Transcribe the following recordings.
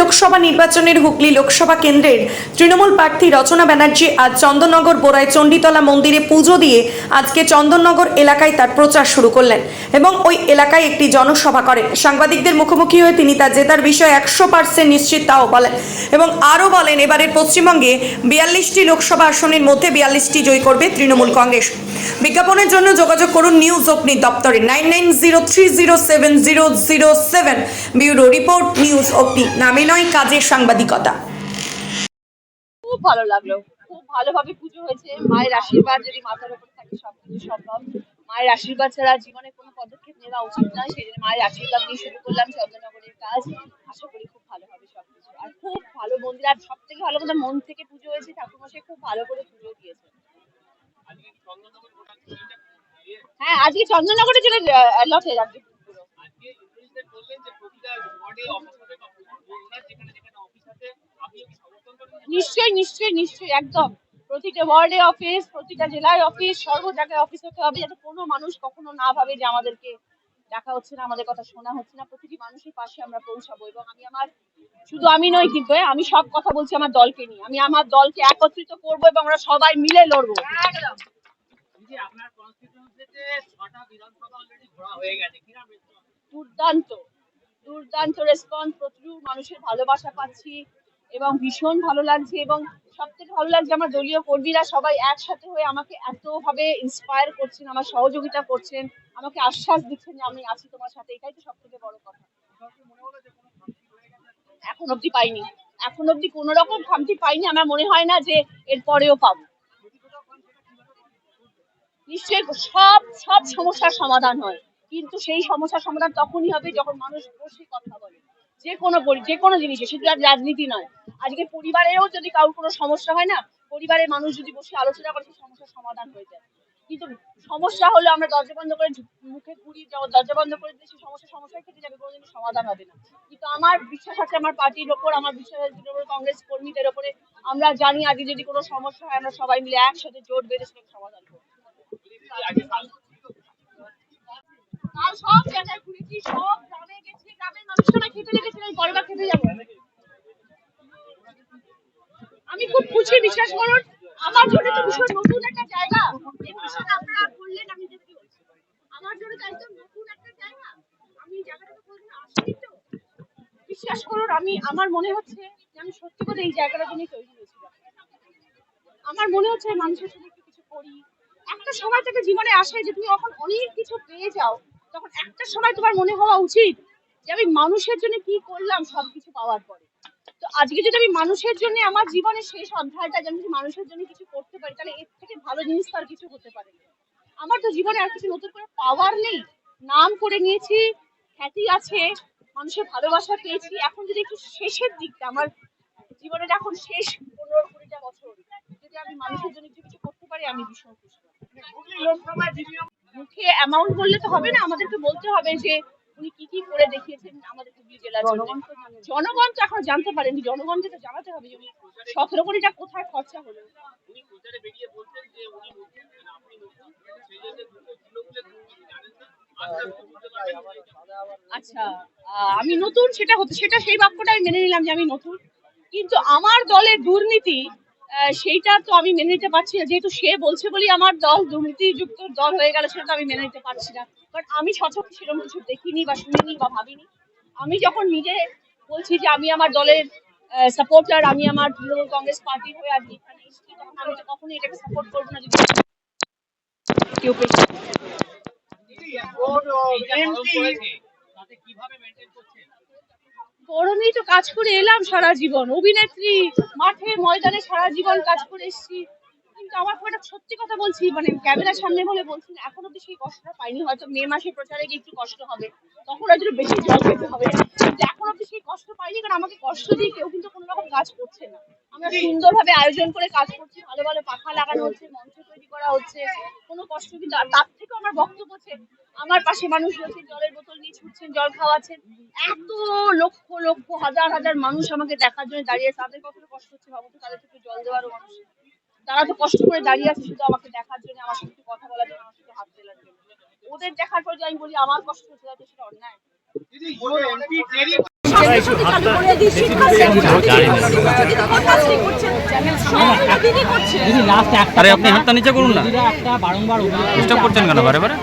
লোকসভা নির্বাচনের হুগলি লোকসভা কেন্দ্রের তৃণমূল প্রার্থী রচনা ব্যানার্জি আজ চন্দননগর বোরায় চণ্ডীতলা মন্দিরে পুজো দিয়ে আজকে চন্দননগর এলাকায় তার প্রচার শুরু করলেন এবং ওই এলাকায় একটি জনসভা করেন। সাংবাদিকদের মুখোমুখি হয়ে তিনি তার জেতার বিষয়ে একশো পার্সেন্ট নিশ্চিত তাও বলেন এবং আরও বলেন, এবারের পশ্চিমবঙ্গে বিয়াল্লিশটি লোকসভা আসনের মধ্যে বিয়াল্লিশটি জয় করবে তৃণমূল কংগ্রেস। বিজ্ঞাপনের জন্য যোগাযোগ করুন নিউজ অগ্নি দপ্তরে nine nine zero three zero seven zero zero seven bureau report news Agni নামে নয় কাজের সাংবাদিকতা। খুব ভালো লাগল। খুব ভালোভাবে পুজো হয়েছে। মায়ের আশীর্বাদ যদি মাথার উপর থাকে সবকিছু সম্ভব। মায়ের আশীর্বাদ ছাড়া জীবনে কোনো পদক্ষেপ নেওয়া উচিত নয়। সেই জন্য মায়ের আশীর্বাদ নিয়ে শুরু করলাম চন্দ্রনগরের কাজ। আশা করি খুব ভালো হবে সবকিছু আর খুব ভালো মন্দির, আর সব থেকে ভালো কথা, মন থেকে পুজো হয়েছে, ঠাকুরমশাই খুব ভালো করে পুজো দিয়েছে হ্যাঁ আজকে চন্দ্রনগরের জন্য লটে আজকে নিশ্চয়ই নিশ্চয়ই নিশ্চয়ই একদম। প্রতিটা ওয়ার্ডে অফিস প্রতিটা জেলায় অফিস সর্ব জায়গায় অফিস হতে হবে যাতে কোনো মানুষ কখনো না ভাবে যে আমাদেরকে দেখা হচ্ছে না আমাদের কথা শোনা হচ্ছে না। প্রতিটি মানুষের পাশে আমরা পৌঁছাবো এবং আমি আমার শুধু আমি নই কিন্তু হ্যাঁ, আমি সব কথা বলছি আমার দলকে নিয়ে। আমি আমার দলকে একত্রিত করব এবং আমরা সবাই মিলে লড়বো। হয়ে? দুর্দান্ত। দুর্দান্ত রেসপন্স প্রচুর মানুষের ভালোবাসা পাচ্ছি এবং ভীষণ ভালো লাগছে এবং সব থেকে ভালো লাগছে আমার দলীয় কর্মীরা সবাই একসাথে হয়ে আমাকে এতভাবে ইন্সপায়ার করছেন, আমার সহযোগিতা করছেন, আমাকে আশ্বাস দিচ্ছেন যে আমি আছি তোমার সাথে। এটাই তো সব থেকে বড় কথা। এখন অবধি পাইনি। এখন অবধি কোন রকম খামতি পাইনি। আমার মনে হয় না যে এর পরেও পাবো। নিশ্চয়ই সব সব সমস্যার সমাধান হয়। কিন্তু সেই সমস্যার সমাধান তখনই হবে যখন মানুষ বসে কথা বলে। যে কোনো যে কোনো জিনিসে, শুধু আর রাজনীতি নয়। আজকে পরিবারেও যদি কারোর কোনো সমস্যা হয় না, পরিবারের মানুষ যদি বসে আলোচনা করে, সেই সমস্যার সমাধান হয়ে যায়। কিন্তু সমস্যা হলে আমরা দরজা বন্ধ করে মুখে ঘুরি দরজা বন্ধ করে দিলে সেই সমস্যা সমস্যায় থেকে যাবে, কোনোদিনও সমাধান হবে না। কিন্তু আমার বিশ্বাস আছে, আমার পার্টির ওপর, আমার বিশ্বাস আছে, তৃণমূল কংগ্রেস কর্মীদের ওপরে, আমরা জানি আজকে যদি কোনো সমস্যা হয়, আমরা সবাই মিলে একসাথে জোট বেঁধে সেটাকে সমাধান করব। আমি খুব খুশি, বিশ্বাস করুন, আমার জন্য তো ভীষণ নতুন একটা জায়গা। আমি আমার জায়গাটা মনে হচ্ছে যে আমি সত্যি করে এই জায়গাটার জন্যই তৈরি হয়েছিলাম আমার মনে হচ্ছে মানুষের সাথে কিছু করি। একটা সময় থেকে জীবনে আসে যে তুমি যখন অনেক কিছু পেয়ে যাও। তখন একটা সময় তোমার মনে হওয়া উচিত যে আমি মানুষের জন্য কি করলাম সবকিছু পাওয়ার পরে। তো আজকে যদি আমি মানুষের জন্য আমার জীবনের শেষ অধ্যায়টা আমি যদি মানুষের জন্য কিছু করতে পারি, তাহলে এর থেকে ভালো জিনিস তো আর কিছু হতে পারে আমার তো জীবনে আর কিছু নতুন করে পাওয়ার নেই। নাম করে নিয়েছি, খ্যাতি আছে, মানুষের ভালোবাসা পেয়েছি। এখন যদি একটু শেষের দিকটা, আমার জীবনের এখন শেষ পনেরো কুড়িটা বছর, যদি আমি মানুষের জন্য কিছু কিছু করতে পারি, আমি ভীষণ খুশি মুখে অ্যামাউন্ট বললে তো হবে না আমাদেরকে বলতে হবে যে উনি কি কি করে দেখিয়েছেন আমাদের হুগলি জেলার জন্য জনগণ তো এখন জানতে পারেনি জনগণকে তো জানাতে হবে যে উনি সতেরো কোটিটা কোথায় খরচা হলো। মানে আচ্ছা আহ, আমি নতুন সেটা হতো সেটা সেই বাক্যটা আমি মেনে নিলাম যে আমি নতুন। কিন্তু আমার দলের দুর্নীতি সেইটা তো আমি মেনে নিতে পারছি না যেহেতু সে বলছে বলেই আমার দল দুর্নীতিযুক্ত দল হয়ে গেল সেটা তো আমি মেনে নিতে পারছি না কারণ আমি সচক্ষে সেরকম কিছু দেখিনি বা শুনিনি বা ভাবিনি আমি যখন নিজে বলছি যে আমি আমার দলের সাপোর্টার আমি আমার তৃণমূল কংগ্রেস পার্টি হয়ে আজকে এখানে এসেছি তখন আমি তো কখনোই এটাকে সাপোর্ট করব না যদি কেউ এইটা গরম পড়েছে তাতে কীভাবে মেনটেন করছেন গরমেই তো কাজ করে এলাম সারা জীবন। অভিনেত্রী, মাঠে, ময়দানে সারা জীবন কাজ করে এসেছি। কিন্তু আমার খুব একটা সত্যি কথা বলছি মানে ক্যামেরার সামনে বলে বলছি এখন অব্দি সেই কষ্টটা পাইনি। হয়তো মে মাসে প্রচারে গিয়ে একটু কষ্ট হবে, তখন হয়তো একটু বেশি জল খেতে হবে। কিন্তু এখন অব্দি সেই কষ্ট পাইনি, কারণ আমাকে কষ্ট দিয়ে কেউ কিন্তু কোনো রকম কাজ করছে না। আমরা সুন্দরভাবে আয়োজন করে কাজ করছি, ভালো ভালো পাখা লাগানো হচ্ছে, মঞ্চ তৈরি করা হচ্ছে, কোনো কষ্ট কিন্তু আর তার থেকেও আমার বক্তব্য হচ্ছে আমার পাশে মানুষ রয়েছে, জলের বোতল নিয়ে ছুটছেন, জল খাওয়াচ্ছেন। এত লক্ষ লক্ষ, হাজার হাজার মানুষ আমাকে দেখার জন্য দাঁড়িয়ে আছে। তাদের কতটা কষ্ট হচ্ছে ভাবো তাদের থেকে জল দেওয়ারও মানুষ। তারা তো কষ্ট করে দাঁড়িয়ে আছে শুধু আমাকে দেখার জন্য, আমার সাথে একটু কথা বলার জন্য, আমার সাথে হাত মেলার জন্য। ওদের দেখার পর যে আমি বলি, আমার কষ্ট হচ্ছে সেটা অন্যায়। আরে আপনি হাতটা নিচে করুন না। একটা বারংবার ডিস্টার্ব করছেন কেন? বারে বারে।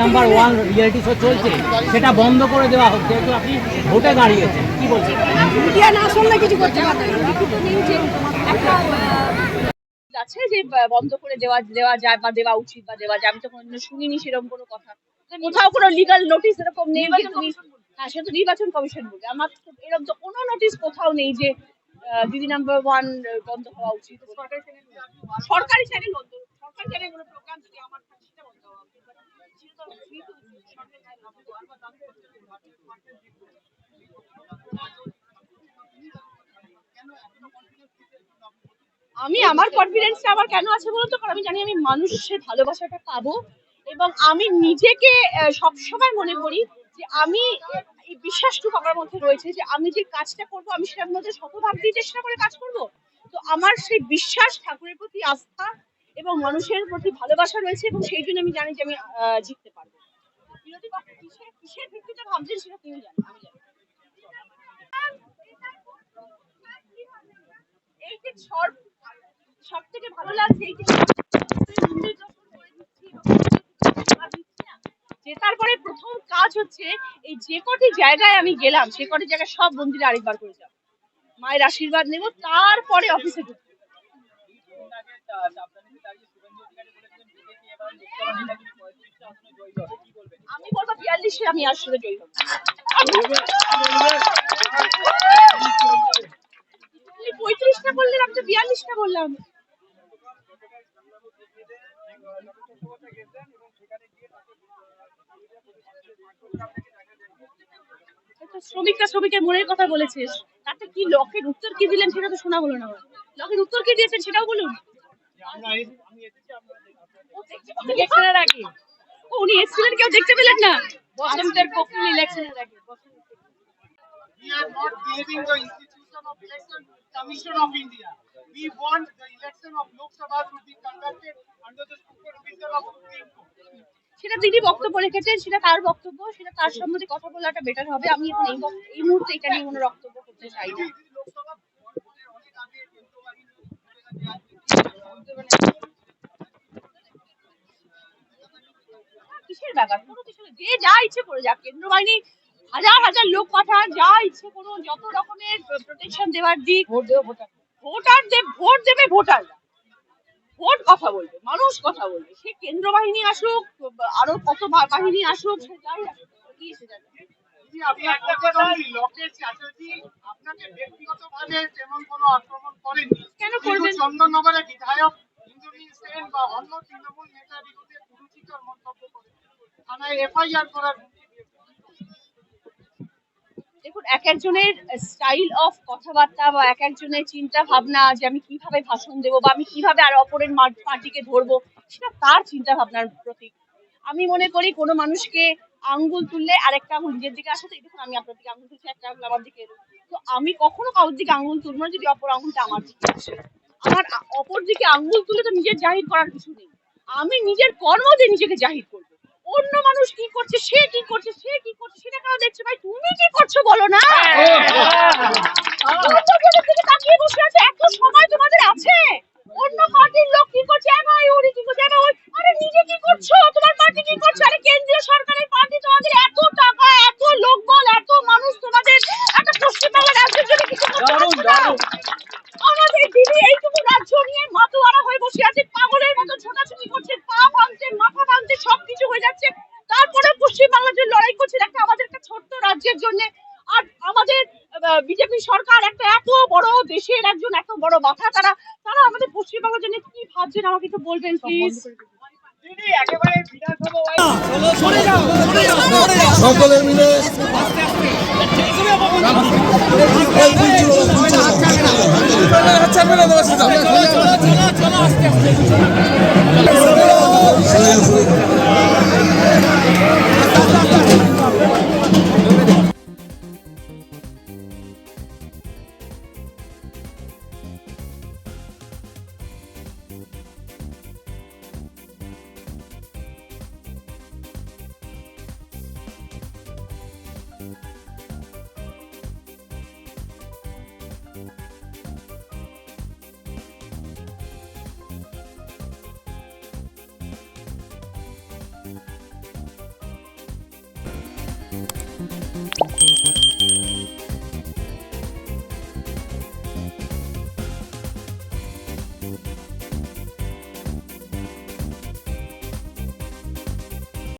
নাম্বার ওয়ান রিয়েলিটি শো চলছে সেটা বন্ধ করে দেওয়া হোক যেহেতু আপনি ভোটে দাঁড়িয়েছেন কি বলছেন? মিডিয়া না শুনলে কিছু করতে পারবে না। লিখিত নিউজে একটা আছে যে বন্ধ করে দেওয়া দেওয়া যায় বা দেওয়া উচিত বা দেওয়া যায় আমি তো শুনিনি সেরকম কোনো কথা। কোথাও কোনো লিগাল নোটিশ এরকম নেই হ্যাঁ সে তো নির্বাচন কমিশন বলে। আমার এরকম তো কোনো নোটিশ কোথাও নেই যে দিদি নাম্বার ওয়ান বন্ধ হওয়া উচিত। সরকারি চ্যানেল বন্ধ সরকারি চ্যানেল কোনো প্রোগ্রাম যদি আমার সেটা বন্ধ হওয়া। আমি আমার কনফিডেন্সটা আমার কেন আছে বলুন তো? কারণ আমি জানি আমি মানুষের ভালোবাসাটা পাবো। এবং আমি নিজেকে সব সময় মনে করি যে আমি এই বিশ্বাসটুকু আমার মধ্যে রয়েছে যে আমি যে কাজটা করব আমি সেটার মধ্যে শতভাগ দিয়ে চেষ্টা করে কাজ করব তো আমার সেই বিশ্বাস ঠাকুরের প্রতি আস্থা এবং মানুষের প্রতি ভালোবাসা রয়েছে এবং সেই জন্য আমি জানি যে আমি জিততে পারব কিসের ভিত্তিতে সেটা সব থেকে ভালো লাগছে যে তারপরে প্রথম কাজ হচ্ছে এই যে কটি জায়গায় আমি গেলাম, সে কটি জায়গায় সব মন্দিরে আরেকবার করে যাব। মায়ের আশীর্বাদ নেব, তারপরে অফিসে ঢুকবো। আমি বলব বিয়াল্লিশে, আমি আসলে জয়ী হব। পঁয়ত্রিশটা বললেন আমি তো বিয়াল্লিশটা বললাম। শ্রমিকটা শ্রমিকের মনের কথা বলেছিস তাতে কি লকের উত্তর কি দিলেন সেটা তো শোনা হলো না। লকের উত্তর কি দিয়েছেন সেটাও বলুন ইলেকশনের আগে উনি এসেছিলেন কেউ দেখতে পেলেন না বসন্তের কোকিল ইলেকশনের আগে We are not creating the institution of election commission of India. We want the election of Lok Sabha to be conducted under the supervision of Supreme Court. সেটা তিনি বক্তব্য রেখেছেন সেটা তার বক্তব্য সেটা তার সম্বন্ধে কথা বলাটা বেটার হবে। আমি এখন এই এই মুহূর্তে এটা নিয়ে কোনো বক্তব্য করতে চাই না। কিসের ব্যাপার? কোনো কিছু যে যা ইচ্ছে করে যাক। কেন্দ্র বাহিনী হাজার হাজার লোক পাঠান যা ইচ্ছে করুন যত রকমের প্রোটেকশন দেওয়ার দিক। ভোট দেবে ভোটার ভোটার দেব ভোট দেবে ভোটাররা। ভোট কথা বলবে মানুষ কথা বলবে সে কেন্দ্র বাহিনী আসুক আরও কত বাহিনী আসুক সে যাই কি এসে যাবে কোনো করবেন? চন্দননগরে বিধায়ক বা অন্য তৃণমূল নেতার বিরুদ্ধে কুরুচিকর মন্তব্য করে থানায় এফআইআর করার। দেখুন, এক একজনের স্টাইল অফ কথাবার্তা বা এক একজনের চিন্তা ভাবনা যে আমি কীভাবে ভাষণ দেবো বা আমি কীভাবে আর অপরের পার্টিকে ধরবো, সেটা তার চিন্তা ভাবনার প্রতীক। আমি মনে করি কোনো মানুষকে আঙ্গুল তুললে আরেকটা আঙ্গুল নিজের দিকে আসে, তো দেখুন, আমি আপনার দিকে আঙ্গুল তুলছি, একটা আঙ্গুল আমার দিকে। তো আমি কখনো কারোর দিকে আঙ্গুল তুলবো না যদি অপর আঙ্গুলটা আমার দিকে আসে। আমার অপর দিকে আঙ্গুল তুলে তো নিজের জাহির করার কিছু নেই। আমি নিজের কর্ম দিয়ে নিজেকে জাহির করব। অন্য মানুষ কি করছে সে কি করছে সে কি করছে সেটা কেন দেখছে। ভাই তুমি কি করছ বলো না? অন্য তাকিয়ে বসে আছে এত সময় তোমাদের আছে। অন্য পার্টির লোক কি করছে? কি করছে? এ ভাই আরে নিজে কি করছ? তোমার পার্টি কি করছে? আরে কেন্দ্রীয় সরকারের পার্টি তোমাদের এত টাকা এত লোকবল এত মানুষ তোমাদের একটা পশ্চিমবাংলা রাজ্যের জন্য কিছু করতে পারছ না। আমাদের দিদি এইটুকু রাজ্য নিয়ে মাতোয়ারা হয়ে বসে আছে পাগলের মতো ছোটাছুটি করছে পা ভাঙছে মাথা ভাঙছে সবকিছু হয়ে যাচ্ছে তারপরে পশ্চিমবাংলার জন্য লড়াই করছে একটা আমাদের একটা ছোট্ট রাজ্যের জন্য আর আমাদের বিজেপি সরকার একটা এত বড় দেশের একজন এত বড় মাথা তারা তারা আমাদের পশ্চিমবাংলার জন্য কি ভাবছেন আমাকে একটু বলবেন প্লিজ দিদি একেবারে বিধানসভা সকলে মিলে